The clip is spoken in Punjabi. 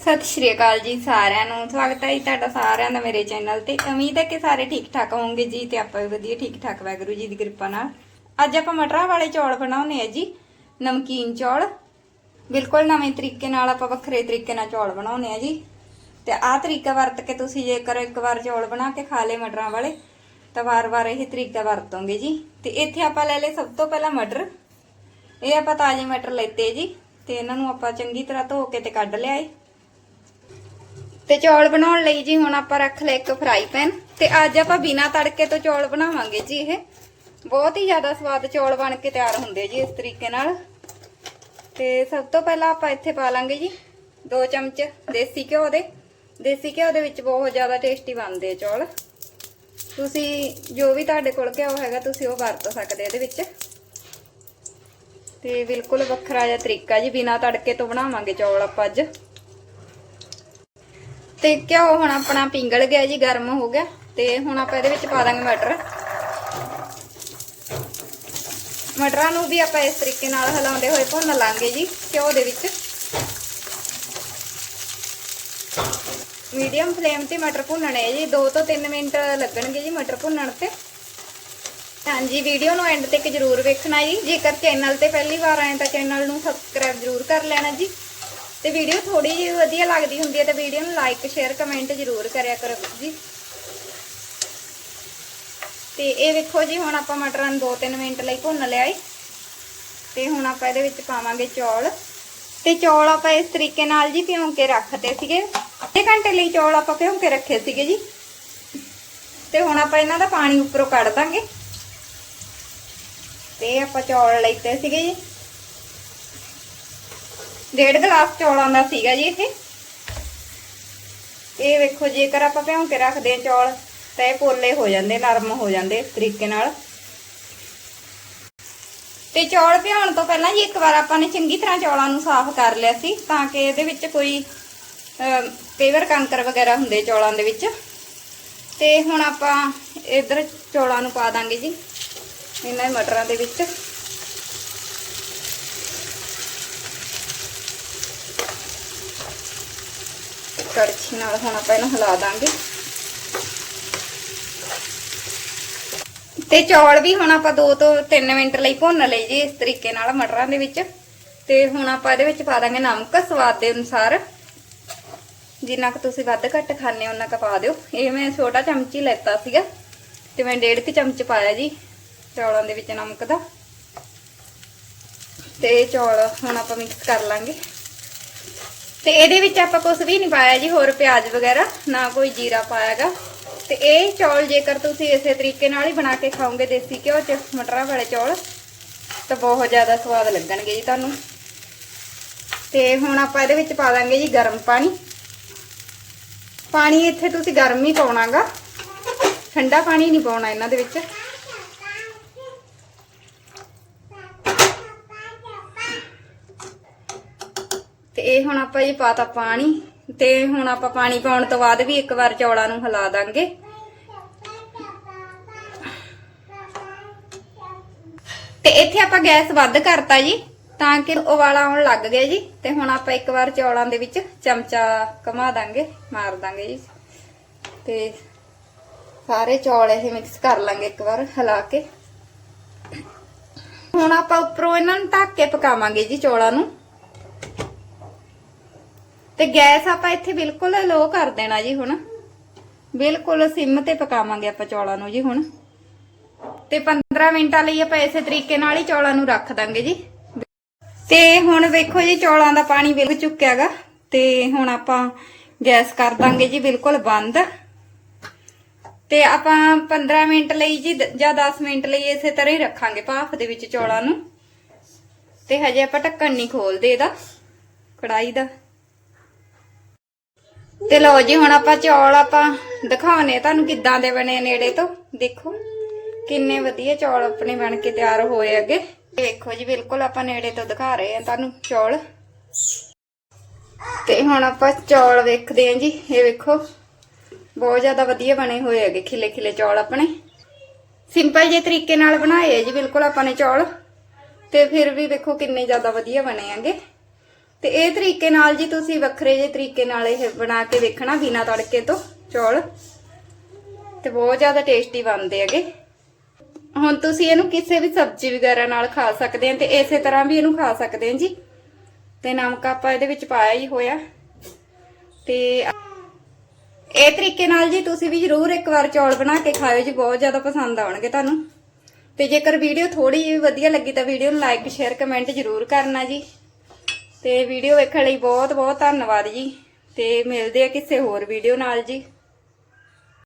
ਸਤਿ ਸ਼੍ਰੀ ਅਕਾਲ ਜੀ ਸਾਰਿਆਂ ਨੂੰ। ਸਵਾਗਤ ਹੈ ਜੀ ਤੁਹਾਡਾ ਸਾਰਿਆਂ ਦਾ ਮੇਰੇ ਚੈਨਲ ਤੇ। ਉਮੀਦ ਹੈ ਕਿ ਸਾਰੇ ਠੀਕ ਠਾਕ ਹੋਵੋਗੇ ਜੀ ਤੇ ਆਪਾਂ ਵੀ ਵਧੀਆ ਠੀਕ ਠਾਕ ਵਾਹਿਗੁਰੂ ਜੀ ਦੀ ਕਿਰਪਾ ਨਾਲ। ਅੱਜ ਆਪਾਂ ਮਟਰਾਂ ਵਾਲੇ ਚੌਲ ਬਣਾਉਣੇ ਆ ਜੀ, ਨਮਕੀਨ ਚੌਲ। ਬਿਲਕੁਲ ਨਵੇਂ ਤਰੀਕੇ ਨਾਲ ਆਪਾਂ ਵੱਖਰੇ ਤਰੀਕੇ ਨਾਲ ਚੌਲ ਬਣਾਉਣੇ ਆ ਜੀ। ਤੇ ਆਹ ਤਰੀਕਾ ਵਰਤ ਕੇ ਤੁਸੀਂ ਜੇਕਰ ਇੱਕ ਵਾਰ ਚੌਲ ਬਣਾ ਕੇ ਖਾ ਲਏ ਮਟਰਾਂ ਵਾਲੇ, ਤਾਂ ਵਾਰ-ਵਾਰ ਇਹ ਤਰੀਕਾ ਵਰਤੋਂਗੇ ਜੀ। ਤੇ ਇੱਥੇ ਆਪਾਂ ਲੈ ਲਏ ਸਭ ਤੋਂ ਪਹਿਲਾਂ ਮਟਰ। ਇਹ ਆਪਾਂ ਤਾਜ਼ੇ ਮਟਰ ਲੈਤੇ ਜੀ, ਤੇ ਇਹਨਾਂ ਨੂੰ ਆਪਾਂ ਚੰਗੀ ਤਰ੍ਹਾਂ ਧੋ ਕੇ ਤੇ ਕੱਢ ਲਿਆ ਏ। ਤੇ ਚੌਲ ਬਣਾਉਣ ਲਈ ਜੀ ਹੁਣ ਆਪਾਂ ਰੱਖ ਲਿਆ ਇੱਕ ਫਰਾਈ ਪੈਨ ਤੇ ਅੱਜ ਆਪਾਂ ਬਿਨਾ ਤੜਕੇ ਤੋਂ ਚੌਲ ਬਣਾਵਾਂਗੇ ਜੀ ਇਹ। ਬਹੁਤ ਹੀ ਜ਼ਿਆਦਾ ਸਵਾਦ ਚੌਲ ਬਣ ਕੇ ਤਿਆਰ ਹੁੰਦੇ ਜੀ ਇਸ ਤਰੀਕੇ ਨਾਲ। ਤੇ ਸਭ ਤੋਂ ਪਹਿਲਾਂ ਆਪਾਂ ਇੱਥੇ ਪਾ ਲਾਂਗੇ ਜੀ 2 ਚਮਚ ਦੇਸੀ ਘਿਓ ਦੇ। ਦੇਸੀ ਘਿਓ ਦੇ ਵਿੱਚ ਬਹੁਤ ਜ਼ਿਆਦਾ ਟੇਸਟੀ ਬਣਦੇ ਆ ਚੌਲ। ਤੁਸੀਂ ਜੋ ਵੀ ਤੁਹਾਡੇ ਕੋਲ ਘਿਓ ਹੈਗਾ ਤੁਸੀਂ ਉਹ ਵਰਤ ਸਕਦੇ ਇਹਦੇ ਵਿੱਚ। ਤੇ ਬਿਲਕੁਲ ਵੱਖਰਾ ਜਿਹਾ ਤਰੀਕਾ ਜੀ, ਬਿਨਾ ਤੜਕੇ ਤੋਂ ਬਣਾਵਾਂਗੇ ਚੌਲ ਆਪਾਂ ਅੱਜ। ਤੇ ਘਿਓ ਹੁਣ ਆਪਣਾ ਪਿੰਗਲ ਗਿਆ ਜੀ, ਗਰਮ ਹੋ ਗਿਆ। ਤੇ ਹੁਣ ਆਪਾਂ ਇਹਦੇ ਵਿੱਚ ਪਾ ਦਾਂਗੇ ਮਟਰ। ਮਟਰਾਂ ਨੂੰ ਵੀ ਆਪਾਂ ਇਸ ਤਰੀਕੇ ਨਾਲ ਹਿਲਾਉਂਦੇ ਹੋਏ ਭੁੰਨ ਲਾਂਗੇ ਜੀ, ਘਿਓ ਦੇ ਵਿੱਚ। ਮੀਡੀਅਮ ਫਲੇਮ ਤੇ ਮਟਰ ਭੁੰਨਣੇ ਜੀ 2 ਤੋਂ 3 ਮਿੰਟ ਲੱਗਣਗੇ ਜੀ ਮਟਰ ਭੁੰਨਣ ਤੇ। ਹਾਂਜੀ, ਵੀਡੀਓ ਨੂੰ ਐਂਡ ਤੱਕ ਜਰੂਰ ਵੇਖਣਾ ਜੀ। ਜੇਕਰ ਚੈਨਲ ਤੇ ਪਹਿਲੀ ਵਾਰ ਆਏ ਤਾਂ ਚੈਨਲ ਨੂੰ ਸਬਸਕ੍ਰਾਈਬ ਜਰੂਰ ਕਰ ਲੈਣਾ ਜੀ। ਤੇ ਵੀਡੀਓ ਥੋੜੀ ਜਿਹੀ ਵਧੀਆ ਲੱਗਦੀ ਹੁੰਦੀ ਹੈ ਤਾਂ ਵੀਡੀਓ ਨੂੰ ਲਾਈਕ ਸ਼ੇਅਰ ਕਮੈਂਟ ਜਰੂਰ ਕਰਿਆ ਕਰੋ ਜੀ। ਤੇ ਇਹ ਵੇਖੋ ਜੀ, ਹੁਣ ਆਪਾਂ ਮਟਰਾਂ ਨੂੰ 2-3 ਮਿੰਟ ਲਈ ਭੁੰਨ ਲਿਆ ਏ। ਤੇ ਹੁਣ ਆਪਾਂ ਇਹਦੇ ਵਿੱਚ ਪਾਵਾਂਗੇ ਚੌਲ। ਤੇ ਚੌਲ ਆਪਾਂ ਇਸ ਤਰੀਕੇ ਨਾਲ ਜੀ ਭਿਉਂ ਕੇ ਰੱਖਦੇ ਸੀਗੇ। ਅੱਧੇ ਘੰਟੇ ਲਈ ਚੌਲ ਆਪਾਂ ਭਿਉਂ ਕੇ ਰੱਖੇ ਸੀਗੇ ਜੀ। ਤੇ ਹੁਣ ਆਪਾਂ ਇਹਨਾਂ ਦਾ ਪਾਣੀ ਉੱਪਰੋਂ ਕੱਢ ਦਾਂਗੇ। ਤੇ ਆਪਾਂ ਚੌਲ ਲੈਤੇ ਸੀਗੇ ਜੀ। ਡੇਢ ਗਲਾਸ ਚੌਲਾਂ ਦਾ ਸੀਗਾ ਜੀ ਇਹ। ਇਹ ਵੇਖੋ ਜੇਕਰ ਆਪਾਂ ਭਿਉਂ ਕੇ ਰੱਖਦੇ ਆ ਚੌਲ ਤਾਂ ਇਹ ਪੋਲੇ ਹੋ ਜਾਂਦੇ ਨਰਮ ਹੋ ਜਾਂਦੇ ਇਸ ਤਰੀਕੇ ਨਾਲ। ਤੇ ਚੌਲ ਭਿਉਣ ਤੋਂ ਪਹਿਲਾਂ ਜੀ ਇੱਕ ਵਾਰ ਆਪਾਂ ਨੇ ਚੰਗੀ ਤਰ੍ਹਾਂ ਚੌਲਾਂ ਨੂੰ ਸਾਫ਼ ਕਰ ਲਿਆ ਸੀ ਤਾਂ ਕਿ ਇਹਦੇ ਵਿੱਚ ਕੋਈ ਅਹ, ਕਈ ਵਾਰ ਕੰਕਰ ਵਗੈਰਾ ਹੁੰਦੇ ਚੌਲਾਂ ਦੇ ਵਿੱਚ। ਤੇ ਹੁਣ ਆਪਾਂ ਇਧਰ ਚੌਲਾਂ ਨੂੰ ਪਾ ਦਾਂਗੇ ਜੀ ਇਹਨਾਂ ਮਟਰਾਂ ਦੇ ਵਿੱਚ। ਕੜਛੀ ਨਾਲ ਹੁਣ ਆਪਾਂ ਇਹਨੂੰ ਹਿਲਾ ਦਾਂਗੇ। ਤੇ ਚੌਲ ਵੀ ਹੁਣ ਆਪਾਂ 2 ਤੋਂ 3 ਮਿੰਟ ਲਈ ਭੁੰਨ ਲਏ ਜੀ ਇਸ ਤਰੀਕੇ ਨਾਲ ਮਟਰਾਂ ਦੇ ਵਿੱਚ। ਤੇ ਹੁਣ ਆਪਾਂ ਇਹਦੇ ਵਿੱਚ ਪਾ ਦਾਂਗੇ ਨਮਕ ਸਵਾਦ ਦੇ ਅਨੁਸਾਰ। ਜਿੰਨਾ ਕੁ ਤੁਸੀਂ ਵੱਧ ਘੱਟ ਖਾਣੇ ਉਹਨਾਂ ਕੁ ਪਾ ਦਿਓ। ਇਹ ਮੈਂ ਛੋਟਾ ਚਮਚ ਹੀ ਲੈਤਾ ਸੀਗਾ ਤੇ ਮੈਂ ਡੇਢ ਕੁ ਚਮਚ ਪਾਇਆ ਜੀ ਚੌਲਾਂ ਦੇ ਵਿੱਚ ਨਮਕ ਦਾ। ਤੇ ਚੌਲ ਹੁਣ ਆਪਾਂ ਮਿਕਸ ਕਰ ਲਾਂਗੇ। ਤੇ ਇਹਦੇ ਵਿੱਚ ਆਪਾਂ ਕੁਝ ਵੀ ਨਹੀਂ ਪਾਇਆ ਜੀ, ਹੋਰ ਪਿਆਜ਼ ਵਗੈਰਾ, ਨਾ ਕੋਈ ਜੀਰਾ ਪਾਇਆਗਾ। ਤੇ ਇਹ ਚੌਲ ਜੇਕਰ ਤੁਸੀਂ ਇਸੇ ਤਰੀਕੇ ਨਾਲ ਹੀ ਬਣਾ ਕੇ ਖਾਓਗੇ ਦੇਸੀ ਘਿਓ ਚ, ਮਟਰਾਂ ਵਾਲੇ ਚੌਲ, ਤਾਂ ਬਹੁਤ ਜ਼ਿਆਦਾ ਸਵਾਦ ਲੱਗਣਗੇ ਜੀ ਤੁਹਾਨੂੰ। ਤੇ ਹੁਣ ਆਪਾਂ ਇਹਦੇ ਵਿੱਚ ਪਾ ਦਾਂਗੇ ਜੀ ਗਰਮ ਪਾਣੀ। ਪਾਣੀ ਇੱਥੇ ਤੁਸੀਂ ਗਰਮ ਹੀ ਪਾਉਣਾਗਾ। ਠੰਡਾ ਪਾਣੀ ਨਹੀਂ ਪਾਉਣਾ ਇਹਨਾਂ ਦੇ ਵਿੱਚ। ਤੇ ਹੁਣ ਆਪਾਂ ਜੀ ਪਾਤਾ ਪਾਣੀ ਤੇ ਹੁਣ ਆਪਾਂ ਪਾਣੀ ਪਾਉਣ ਤੋਂ ਬਾਅਦ ਵੀ ਇੱਕ ਵਾਰ ਚੌਲਾਂ ਨੂੰ ਹਿਲਾ ਦਾਂਗੇ। ਤੇ ਇੱਥੇ ਆਪਾਂ ਗੈਸ ਵੱਧ ਕਰਤਾ ਜੀ, ਤਾਂ ਕਿ ਉਵਾਲਾ ਆਉਣ ਲੱਗ ਗਿਆ ਜੀ। ਤੇ ਹੁਣ ਆਪਾਂ ਇੱਕ ਵਾਰ ਚੌਲਾਂ ਦੇ ਵਿੱਚ ਚਮਚਾ ਘੁਮਾ ਦਾਂਗੇ, ਮਾਰ ਦਾਂਗੇ ਜੀ। ਤੇ ਸਾਰੇ ਚੌਲ ਇਹ ਮਿਕਸ ਕਰ ਲਾਂਗੇ ਇੱਕ ਵਾਰ ਹਿਲਾ ਕੇ। ਹੁਣ ਆਪਾਂ ਉੱਪਰੋਂ ਇਹਨਾਂ ਨੂੰ ਢੱਕ ਕੇ ਪਕਾਵਾਂਗੇ ਜੀ ਚੌਲਾਂ ਨੂੰ। ਤੇ ਗੈਸ ਆਪਾਂ ਇੱਥੇ ਬਿਲਕੁਲ ਲੋ ਕਰ ਦੇਣਾ ਜੀ ਹੁਣ। ਬਿਲਕੁਲ ਸਿਮ ਤੇ ਪਕਾਵਾਂਗੇ ਆਪਾਂ ਚੌਲਾਂ ਨੂੰ ਜੀ ਹੁਣ। ਤੇ 15 ਮਿੰਟਾਂ ਲਈ ਆਪਾਂ ਇਸੇ ਤਰੀਕੇ ਨਾਲ ਹੀ ਚੌਲਾਂ ਨੂੰ ਰੱਖ ਦਾਂਗੇ ਜੀ। ਤੇ ਹੁਣ ਵੇਖੋ ਜੀ ਚੌਲਾਂ ਦਾ ਪਾਣੀ ਵਿਲਗ ਚੁੱਕਿਆਗਾ। ਤੇ ਹੁਣ ਆਪਾਂ ਗੈਸ ਕਰ ਦਾਂਗੇ ਜੀ ਬਿਲਕੁਲ ਬੰਦ। ਤੇ ਆਪਾਂ 15 ਮਿੰਟ ਲਈ ਜੀ ਜਾਂ 10 ਮਿੰਟ ਲਈ ਇਸੇ ਤਰ੍ਹਾਂ ਹੀ ਰੱਖਾਂਗੇ ਭਾਫ ਦੇ ਵਿੱਚ ਚੌਲਾਂ ਨੂੰ। ਤੇ ਹਜੇ ਆਪਾਂ ਢੱਕਣ ਨਹੀਂ ਖੋਲਦੇ ਇਹਦਾ। ਕੜਾਈ ਦਾ। ਤੇ ਲਓ ਜੀ, ਹੁਣ ਆਪਾਂ ਚੌਲ ਆਪਾਂ ਦਿਖਾਉਨੇ ਤੁਹਾਨੂੰ ਕਿੱਦਾਂ ਦੇ ਬਣੇ ਨੇੜੇ ਤੋਂ? ਦੇਖੋ, ਕਿੰਨੇ ਵਧੀਆ ਚੌਲ ਆਪਣੇ ਬਣ ਕੇ ਤਿਆਰ ਹੋਏ ਅੱਗੇ। ਦੇਖੋ ਜੀ, ਬਿਲਕੁਲ ਆਪਾਂ ਨੇੜੇ ਤੋਂ ਦਿਖਾ ਰਹੇ ਆ ਤੁਹਾਨੂੰ ਚੌਲ। ਤੇ ਹੁਣ ਆਪਾਂ ਚੌਲ ਵੇਖਦੇ ਆਂ ਜੀ, ਇਹ ਵੇਖੋ। ਬਹੁਤ ਜ਼ਿਆਦਾ ਵਧੀਆ ਬਣੇ ਹੋਏ ਹੈਗੇ ਖਿਲੇ ਖਿਲੇ ਚੌਲ ਆਪਣੇ। ਸਿੰਪਲ ਜੇ ਤਰੀਕੇ ਨਾਲ ਬਣਾਏ ਆ ਜੀ, ਬਿਲਕੁਲ ਆਪਾਂ ਨੇ ਚੌਲ। ਤੇ ਫਿਰ ਵੀ ਵੇਖੋ ਕਿੰਨੇ ਜ਼ਿਆਦਾ ਵਧੀਆ ਬਣੇ ਆਂਗੇ ਤੇ ਇਹ ਤਰੀਕੇ ਨਾਲ ਜੀ ਤੁਸੀਂ ਵੱਖਰੇ ਜਿਹੇ ਤਰੀਕੇ ਨਾਲ ਇਹ ਬਣਾ ਕੇ ਦੇਖਣਾ ਬਿਨਾ ਤੜਕੇ ਤੋਂ ਚੌਲ। ਤੇ ਬਹੁਤ ਜ਼ਿਆਦਾ ਟੇਸਟੀ ਬਣਦੇ ਹੈਗੇ। ਹੁਣ ਤੁਸੀਂ ਇਹਨੂੰ ਕਿਸੇ ਵੀ ਸਬਜ਼ੀ ਵਗੈਰਾ ਨਾਲ ਖਾ ਸਕਦੇ ਆ ਤੇ ਇਸੇ ਤਰ੍ਹਾਂ ਵੀ ਇਹਨੂੰ ਖਾ ਸਕਦੇ ਆ ਜੀ। ਤੇ ਨਮਕ ਆਪਾਂ ਇਹਦੇ ਵਿੱਚ ਪਾਇਆ ਹੀ ਹੋਇਆ। ਤੇ ਇਹ ਤਰੀਕੇ ਨਾਲ ਜੀ ਤੁਸੀਂ ਵੀ ਜਰੂਰ ਇੱਕ ਵਾਰ ਚੌਲ ਬਣਾ ਕੇ ਖਾਇਓ ਜੀ, ਬਹੁਤ ਜ਼ਿਆਦਾ ਪਸੰਦ ਆਉਣਗੇ ਤੁਹਾਨੂੰ। ਤੇ ਜੇਕਰ ਵੀਡੀਓ ਥੋੜੀ ਜਿਹੀ ਵਧੀਆ ਲੱਗੀ ਤਾਂ ਵੀਡੀਓ ਨੂੰ ਲਾਈਕ ਸ਼ੇਅਰ ਕਮੈਂਟ ਜਰੂਰ ਕਰਨਾ ਜੀ। ਤੇ ਵੀਡੀਓ ਵੇਖਣ ਲਈ ਬਹੁਤ ਬਹੁਤ ਧੰਨਵਾਦ ਜੀ। ਤੇ ਮਿਲਦੇ ਆ ਕਿਸੇ ਹੋਰ ਵੀਡੀਓ ਨਾਲ ਜੀ।